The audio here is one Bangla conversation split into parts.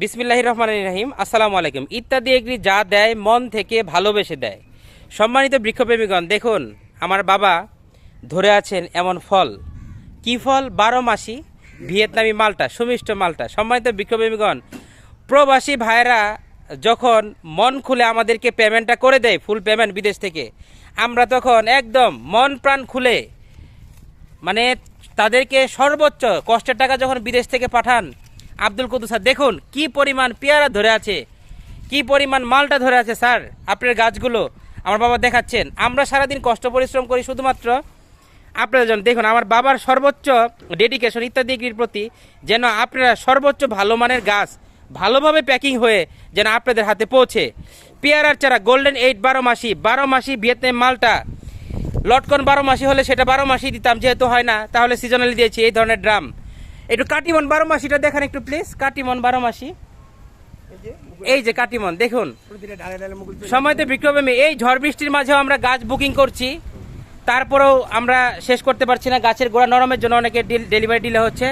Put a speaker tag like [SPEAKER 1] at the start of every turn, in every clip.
[SPEAKER 1] বিসমিল্লাহ রহমান রাহিম, আসসালামু আলাইকুম। ইত্যাদি এগ্রি যা দেয়, মন থেকে ভালোবেসে দেয়। সম্মানিত বৃক্ষপ্রেমীগণ, দেখুন, আমার বাবা ধরে আছেন এমন ফল। কি ফল? বারো মাসি, ভিয়েতনামি মালটা, সুমিষ্ট মালটা। সম্মানিত বৃক্ষপ্রেমীগণ, প্রবাসী ভাইরা যখন মন খুলে আমাদেরকে পেমেন্টটা করে দেয়, ফুল পেমেন্ট বিদেশ থেকে, আমরা তখন একদম মন প্রাণ খুলে মানে তাদেরকে সর্বোচ্চ কষ্টের টাকা যখন বিদেশ থেকে পাঠান আব্দুল কুদ্দুস স্যার, দেখুন কি পরিমাণ পেয়ারা ধরে আছে। কি পরিমাণ মালটা ধরে আছে স্যার, আপনার গাছগুলো। আমার বাবা দেখাচ্ছেন। আমরা সারাদিন কষ্ট পরিশ্রম করি শুধুমাত্র আপনারা যেন দেখুন, আমার বাবার সর্বোচ্চ ডেডিকেশন ইত্যাদির প্রতি যেন আপনারা সর্বোচ্চ ভালো মানের গাছ ভালোভাবে প্যাকিং হয়ে যেন আপনাদের হাতে পৌঁছে। পেয়ারার চারা গোল্ডেন এইট বারো মাসি বারো মাসি ভিয়েতনাম মালটা। লটকন বারো মাসি হলে সেটা বারো মাসি দিতাম, যেহেতু হয় না, তাহলে সিজনালি দিয়েছি এই ধরনের ড্রাম একটু কাটিমন বারো মাসিটা দেখান একটু প্লিজ কাটিমন বারো মাসি এই যে কাটিমন, দেখুন। সময়তে বিক্রমে এই ঝড় বৃষ্টির মাঝেও আমরা গাছ বুকিং করছি। তারপরেও আমরা শেষ করতে পারছি না। গাছের গোড়া নরমের জন্য অনেকে ডেলিভারি ডিলে হচ্ছে।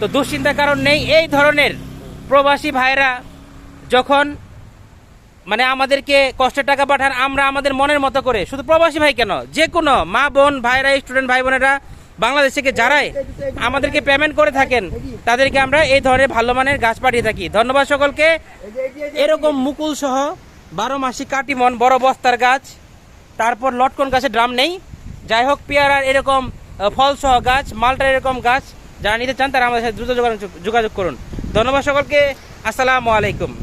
[SPEAKER 1] তো দুশ্চিন্তার কারণ নেই। এই ধরনের প্রবাসী ভাইরা যখন মানে আমাদেরকে কষ্টের টাকা পাঠান, আমরা আমাদের মনের মতো করে, শুধু প্রবাসী ভাই কেন? যে কোনো মা বোন ভাইরা স্টুডেন্ট ভাই বোনেরা বাংলাদেশ থেকে যারাই আমাদেরকে পেমেন্ট করে থাকেন তাদেরকে আমরা এই ধরনের ভালো মানের গাছ পাঠিয়ে থাকি। ধন্যবাদ সকলকে। এরকম মুকুল সহ বারো মাসি কাটিমন বড় বস্তার গাছ তারপর লটকন গাছের ড্রাম নেই। যাই হোক পেয়ারার এরকম আহ, ফল সহ গাছ মালটার এরকম গাছ যারা নিতে চান তারা আমাদের সাথে দ্রুত যোগাযোগ করুন। ধন্যবাদ সকলকে। আসসালামু আলাইকুম।